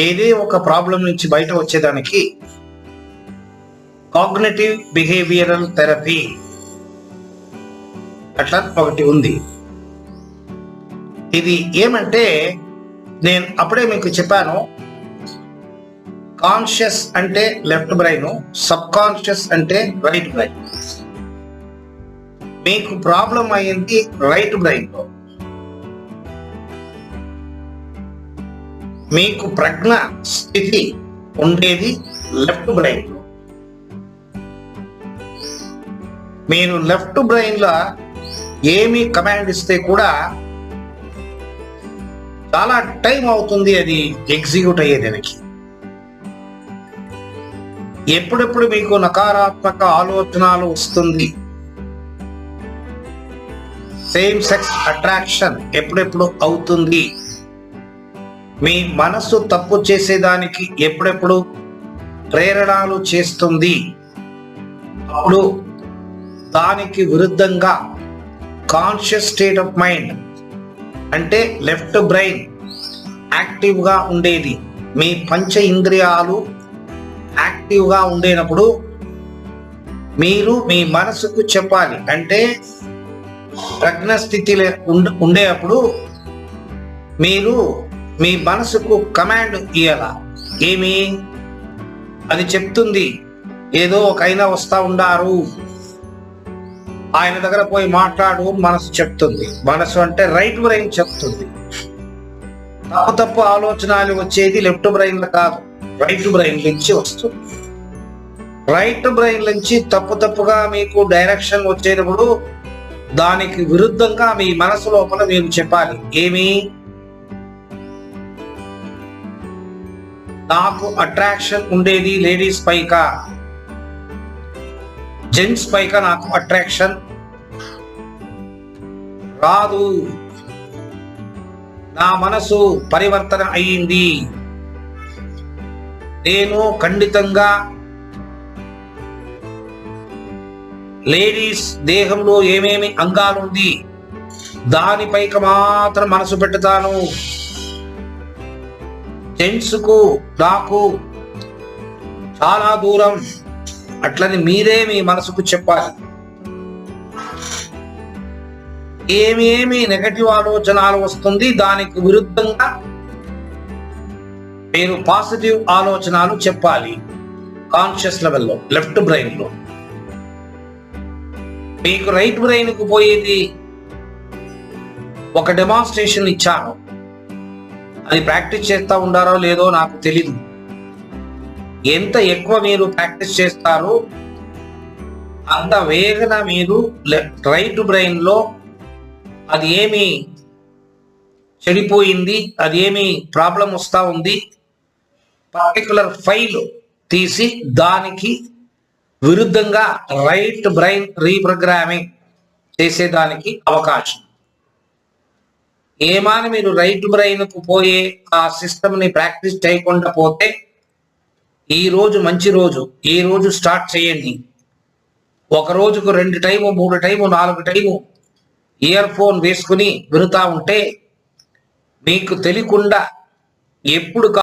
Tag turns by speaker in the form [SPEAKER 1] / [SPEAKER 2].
[SPEAKER 1] ఏదే ఒక ప్రాబ్లం నుంచి బయట వచ్చేదానికి కాగ్నేటివ్ బిహేవియరల్ థెరపీ అట్లా ఒకటి ఉంది. ఇది ఏమంటే నేను అప్పుడే మీకు చెప్పాను కాన్షియస్ అంటే లెఫ్ట్ బ్రెయిన్ సబ్ కాన్షియస్ అంటే రైట్ బ్రెయిన్ మీకు ప్రాబ్లం అయ్యింది రైట్ బ్రెయిన్ మీకు ప్రజ్ఞ స్థితి ఉండేది లెఫ్ట్ బ్రెయిన్లో. మీరు లెఫ్ట్ బ్రెయిన్లో ఏమి కమాండ్ ఇస్తే కూడా చాలా టైం అవుతుంది అది ఎగ్జిక్యూట్ అయ్యేదానికి ఎప్పుడెప్పుడు మీకు నకారాత్మక ఆలోచనలు వస్తుంది? సేమ్ సెక్స్ అట్రాక్షన్ ఎప్పుడెప్పుడు అవుతుంది? మీ మనసు తప్పు చేసేదానికి ఎప్పుడెప్పుడు ప్రేరణలు చేస్తుంది? అప్పుడు దానికి విరుద్ధంగా కాన్షియస్ స్టేట్ ఆఫ్ మైండ్ అంటే లెఫ్ట్ బ్రెయిన్ యాక్టివ్గా ఉండేది. మీ పంచ ఇంద్రియాలు యాక్టివ్గా ఉండేటప్పుడు మీరు మీ మనసుకు చెప్పాలి. అంటే ప్రజ్ఞ స్థితిలో ఉండేటప్పుడు మీరు మీ మనసుకు కమాండ్ ఇయ్యాల. ఏమి? అది చెప్తుంది. ఏదో ఒక అయినా వస్తా ఉండారు. ఆయన దగ్గర పోయి మాట్లాడు మనసు చెప్తుంది. మనసు అంటే రైట్ బ్రెయిన్ చెప్తుంది. తప్పు తప్పు ఆలోచనలు వచ్చేది లెఫ్ట్ బ్రెయిన్ కాదు. రైట్ బ్రెయిన్ నుంచి వస్తుంది. రైట్ బ్రెయిన్ నుంచి తప్పు తప్పుగా మీకు డైరెక్షన్ వచ్చేటప్పుడు దానికి విరుద్ధంగా మీ మనసు లోపల మీరు చెప్పాలి. ఏమి? నాకు అట్రాక్షన్ ఉండేది లేడీస్ పైక? జెంట్స్ పైక నాకు అట్రాక్షన్ రాదు. నా మనసు పరివర్తన అయ్యింది. నేను ఖండితంగా లేడీస్ దేహంలో ఏమేమి అంగాలుంది? దానిపైక మాత్రం మనసు పెట్టుతాను. జెంట్స్కు నాకు చాలా దూరం. అట్లని మీరే మీ మనసుకు చెప్పాలి. ఏమేమి నెగటివ్ ఆలోచనలు వస్తుంది దానికి విరుద్ధంగా మీరు పాజిటివ్ ఆలోచనలు చెప్పాలి. కాన్షియస్ లెవెల్లో లెఫ్ట్ బ్రెయిన్లో. మీకు రైట్ బ్రెయిన్కు పోయేది ఒక డెమాన్స్ట్రేషన్ ఇచ్చాను. అది ప్రాక్టీస్ చేస్తా ఉండారో లేదో నాకు తెలీదు. ఎంత ఎక్కువ మీరు ప్రాక్టీస్ చేస్తారో అంత వేగన మీరు రైట్ బ్రెయిన్లో అది ఏమి చెడిపోయింది అది ఏమి ప్రాబ్లం వస్తూ ఉంది పర్టికులర్ ఫైల్ తీసి దానికి విరుద్ధంగా రైట్ బ్రెయిన్ రీప్రోగ్రామింగ్ చేసేదానికి అవకాశం. ఏమాని మీరు రైట్ బ్రెయిన్కు పోయే ఆ సిస్టమ్ని ప్రాక్టీస్ చేయకుండా పోతే ఈ రోజు మంచి రోజు. ఈ రోజు స్టార్ట్ చేయండి. ఒక రోజుకు రెండు టైము మూడు టైము నాలుగు టైము ఇయర్ ఫోన్ వేసుకుని వినుతా ఉంటే మీకు తెలియకుండా ఎప్పుడు